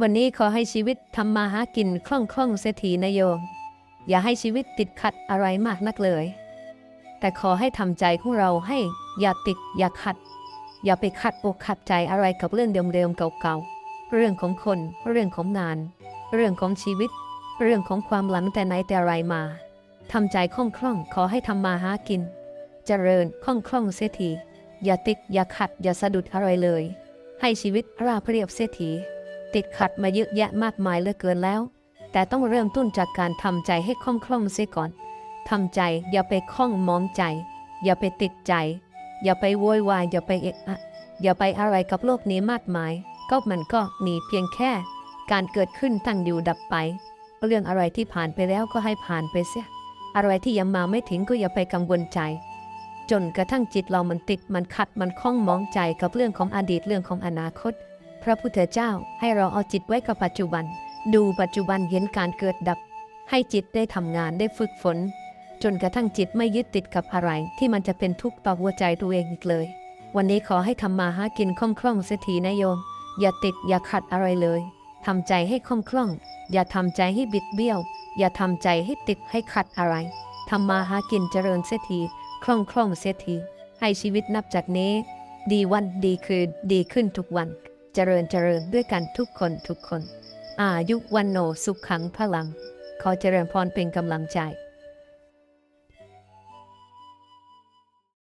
วันนี้ขอให้ชีวิตทำมาหากินคล่องคล่องเสียทีนโยม อย่าให้ชีวิตติดขัดอะไรมากนักเลย แต่ขอให้ทำใจของเราให้อย่าติดอย่าขัด อย่าไปขัดอกขัดใจอะไรกับเรื่องเดิมๆเก่าๆ เรื่องของคน เรื่องของงาน เรื่องของชีวิต เรื่องของความหลังแต่ไหนแต่ไรมาทำใจคล่องคล่องขอให้ทำมาหากิน เจริญคล่องคล่องเสียทีอย่าติดอย่าขัดอย่าสะดุดอะไรเลย ให้ชีวิตราบเรียบเสียที ติดขัดมาเยอะแยะมากมายเหลือเกินแล้ว แต่ต้องเริ่มต้นจากการทำใจให้คล่องคล่องๆเสียก่อนทำใจอย่าไปคล่องมองใจ อย่าไปติดใจ อย่าไปโวยวายอย่าไปเอะอะอย่าไปอะไรกับโลกนี้มากมาย ก็มันก็มีเพียงแค่ การเกิดขึ้นตั้งอยู่ดับไป เรื่องอะไรที่ผ่านไปแล้วก็ให้ผ่านไปเสีย อะไรที่ยังมาไม่ถึงก็อย่าไปกังวลใจ จนกระทั่งจิตเรามันติดมันขัดมันคล้องมองใจกับเรื่องของอดีตเรื่องของอนาคต พระพุทธเจ้าให้เราเอาจิตไว้กับปัจจุบัน ดูปัจจุบันเห็นการเกิดดับ ให้จิตได้ทำงานได้ฝึกฝน จนกระทั่งจิตไม่ยึดติดกับอะไรที่มันจะเป็นทุกข์ต่อหัวใจตัวเองอีกเลย วันนี้ขอให้ทำมาหากินคล่องคล่องเสียทีนะโยม อย่าติดอย่าขัดอะไรเลยทำใจให้คล่องคล่อง อย่าทำใจให้บิดเบี้ยว อย่าทำใจให้ติดให้ขัดอะไรทำมาหากินเจริญเสียทีคล่องคล่องเสียทีให้ชีวิตนับจากนี้ ดีวันดีคืนดีขึ้นทุกวัน เจริญเจริญด้วยกันทุกคนทุกคน อายุวันโนสุขขังพลัง ขอเจริญพรเป็นกำลังใจ